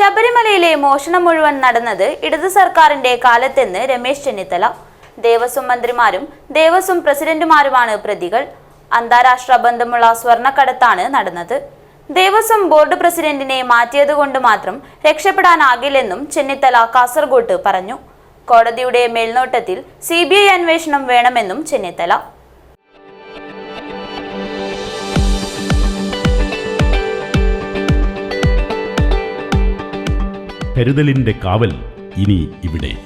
ശബരിമലയിലെ മോഷണം മുഴുവൻ നടന്നത് ഇടതു സർക്കാരിന്റെ കാലത്തെന്ന് രമേശ് ചെന്നിത്തല. ദേവസ്വം മന്ത്രിമാരും ദേവസ്വം പ്രസിഡന്റുമാരുമാണ് പ്രതികൾ. അന്താരാഷ്ട്ര ബന്ധമുള്ള സ്വർണക്കടത്താണ് നടന്നത്. ദേവസ്വം ബോർഡ് പ്രസിഡന്റിനെ മാറ്റിയതുകൊണ്ട് മാത്രം രക്ഷപ്പെടാനാകില്ലെന്നും ചെന്നിത്തല കാസർഗോട്ട് പറഞ്ഞു. കോടതിയുടെ മേൽനോട്ടത്തിൽ സി അന്വേഷണം വേണമെന്നും ചെന്നിത്തല. കരുതലിന്റെ കാവൽ ഇനി ഇവിടെ.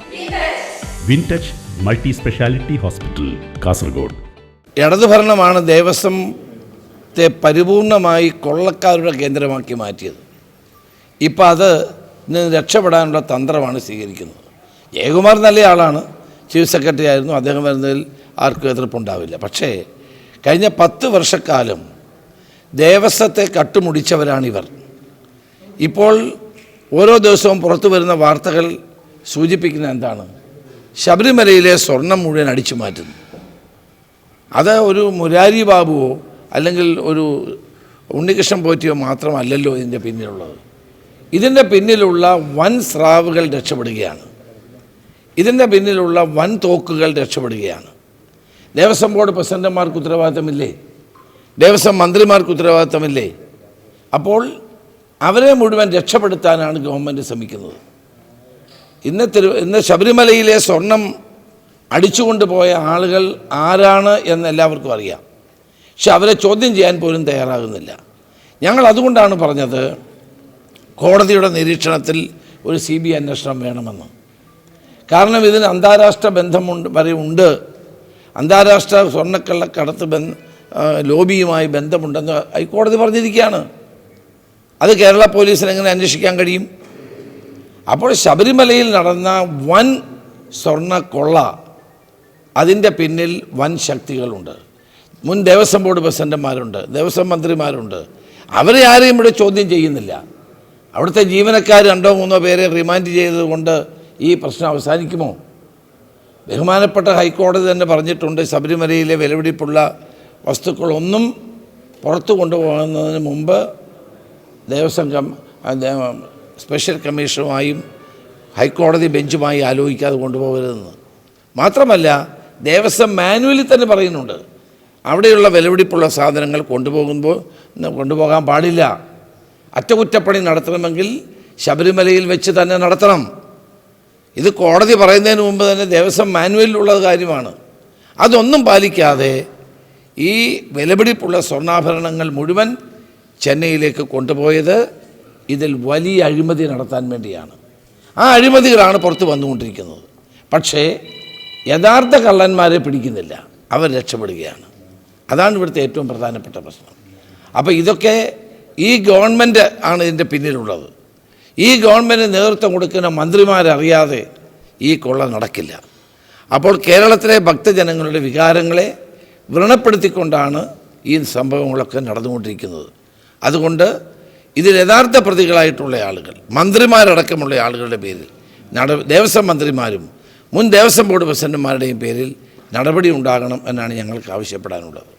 Wintouch multi speciality hospital Kasaragod. ഇടതുഭരണമാണ് ദേവസ്വത്തെ പരിപൂർണമായി കൊള്ളക്കാരുടെ കേന്ദ്രമാക്കി മാറ്റിയത്. ഇപ്പം അത് നിന്ന് രക്ഷപ്പെടാനുള്ള തന്ത്രമാണ് സ്വീകരിക്കുന്നത്. ജയകുമാർ നല്ല ആളാണ്. ചീഫ് സെക്രട്ടറി ആയിരുന്നു. അദ്ദേഹം വരുന്നതിൽ ആർക്കും എതിർപ്പുണ്ടാവില്ല. പക്ഷേ കഴിഞ്ഞ പത്ത് വർഷക്കാലം ദേവസ്വത്തെ കട്ടുമുടിച്ചവരാണിവർ. ഇപ്പോൾ ഓരോ ദിവസവും പുറത്തു വരുന്ന വാർത്തകൾ സൂചിപ്പിക്കുന്ന എന്താണ്? ശബരിമലയിലെ സ്വർണം മുഴുവൻ അടിച്ചു മാറ്റുന്നു. അത് ഒരു മുരാരി ബാബുവോ അല്ലെങ്കിൽ ഒരു ഉണ്ണികൃഷ്ണൻ പോറ്റിയോ മാത്രമല്ലല്ലോ ഇതിന്റെ പിന്നിലുള്ളത്. ഇതിന്റെ പിന്നിലുള്ള വൻ സ്രാവുകൾ രക്ഷപ്പെടുകയാണ്. ഇതിന്റെ പിന്നിലുള്ള വൻ തോക്കുകൾ രക്ഷപ്പെടുകയാണ്. ദേവസ്വം ബോർഡ് പ്രസിഡന്റുമാർക്ക് ഉത്തരവാദിത്തമില്ലേ? ദേവസ്വം മന്ത്രിമാർക്ക് ഉത്തരവാദിത്തമില്ലേ? അപ്പോൾ അവരെ മുഴുവൻ രക്ഷപ്പെടുത്താനാണ് ഗവൺമെന്റ് ശ്രമിക്കുന്നത്. ഇന്ന് തിരു ഇന്ന് ശബരിമലയിലെ സ്വർണം അടിച്ചുകൊണ്ട് പോയ ആളുകൾ ആരാണ് എന്ന് എല്ലാവർക്കും അറിയാം. പക്ഷെ അവരെ ചോദ്യം ചെയ്യാൻ പോലും തയ്യാറാകുന്നില്ല. ഞങ്ങൾ അതുകൊണ്ടാണ് പറഞ്ഞത് കോടതിയുടെ നിരീക്ഷണത്തിൽ ഒരു സി ബി അന്വേഷണം വേണമെന്ന്. കാരണം ഇതിന് അന്താരാഷ്ട്ര ബന്ധമുണ്ട് വരെ ഉണ്ട്. അന്താരാഷ്ട്ര സ്വർണക്കള്ളക്കടത്ത് ബന്ധ ലോബിയുമായി ബന്ധമുണ്ടെന്ന് ഹൈക്കോടതി പറഞ്ഞിരിക്കുകയാണ്. അത് കേരള പോലീസിന് എങ്ങനെ അന്വേഷിക്കാൻ കഴിയും? അപ്പോൾ ശബരിമലയിൽ നടന്ന വൻ സ്വർണ കൊള്ള അതിന്റെ പിന്നിൽ വൻ ശക്തികളുണ്ട്. മുൻ ദേവസ്വം ബോർഡ് പ്രസിഡന്റുമാരുണ്ട് ദേവസ്വം മന്ത്രിമാരുണ്ട്. അവരെ ആരെയും ഇവിടെ ചോദ്യം ചെയ്യുന്നില്ല. അവിടുത്തെ ജീവനക്കാർ രണ്ടോ മൂന്നോ പേരെ റിമാൻഡ് ചെയ്തതുകൊണ്ട് ഈ പ്രശ്നം അവസാനിക്കുമോ? ബഹുമാനപ്പെട്ട ഹൈക്കോടതി തന്നെ പറഞ്ഞിട്ടുണ്ട് ശബരിമലയിലെ വിലപിടിപ്പുള്ള വസ്തുക്കളൊന്നും പുറത്തു കൊണ്ടുപോകുന്നതിന് മുമ്പ് ദേവസ്വം കം ആ, ദേ- സ്പെഷ്യൽ കമ്മീഷനുമായും ഹൈക്കോടതി ബെഞ്ചുമായി ആലോചിക്കാതെ കൊണ്ടുപോകരുതെന്ന്. മാത്രമല്ല ദേവസ്വം മാനുവലിൽ തന്നെ പറയുന്നുണ്ട്. അവിടെയുള്ള വിലപിടിപ്പുള്ള സാധനങ്ങൾ കൊണ്ടുപോകുമ്പോൾ കൊണ്ടുപോകാൻ പാടില്ല. അറ്റകുറ്റപ്പണി നടത്തണമെങ്കിൽ ശബരിമലയിൽ വെച്ച് തന്നെ നടത്തണം. ഇത് കോടതി പറയുന്നതിന് മുമ്പ് തന്നെ ദേവസ്വം മാനുവലിലുള്ള കാര്യമാണ്. അതൊന്നും പാലിക്കാതെ ഈ വിലപിടിപ്പുള്ള സ്വർണാഭരണങ്ങൾ മുഴുവൻ ചെന്നൈയിലേക്ക് കൊണ്ടുപോയത് ഇതിൽ വലിയ അഴിമതി നടത്താൻ വേണ്ടിയാണ്. ആ അഴിമതികളാണ് പുറത്ത് വന്നുകൊണ്ടിരിക്കുന്നത്. പക്ഷേ യഥാർത്ഥ കള്ളന്മാരെ പിടിക്കുന്നില്ല. അവർ രക്ഷപ്പെടുകയാണ്. അതാണ് ഇവിടുത്തെ ഏറ്റവും പ്രധാനപ്പെട്ട പ്രശ്നം. അപ്പോൾ ഇതൊക്കെ ഈ ഗവൺമെന്റ് ആണ് ഇതിന്റെ പിന്നിലുള്ളത്. ഈ ഗവൺമെന്റ് നേതൃത്വം കൊടുക്കുന്ന മന്ത്രിമാരറിയാതെ ഈ കൊള്ള നടക്കില്ല. അപ്പോൾ കേരളത്തിലെ ഭക്തജനങ്ങളുടെ വികാരങ്ങളെ വ്രണപ്പെടുത്തിക്കൊണ്ടാണ് ഈ സംഭവങ്ങളൊക്കെ നടന്നുകൊണ്ടിരിക്കുന്നത്. അതുകൊണ്ട് ഇതിൽ യഥാർത്ഥ പ്രതികളായിട്ടുള്ള ആളുകൾ മന്ത്രിമാരടക്കമുള്ള ആളുകളുടെ പേരിൽ നട ദേവസ്വം മന്ത്രിമാരും മുൻ ദേവസ്വം ബോർഡ് പ്രസിഡന്റുമാരുടെയും പേരിൽ നടപടി ഉണ്ടാകണം എന്നാണ് ഞങ്ങൾക്ക് ആവശ്യപ്പെടാനുള്ളത്.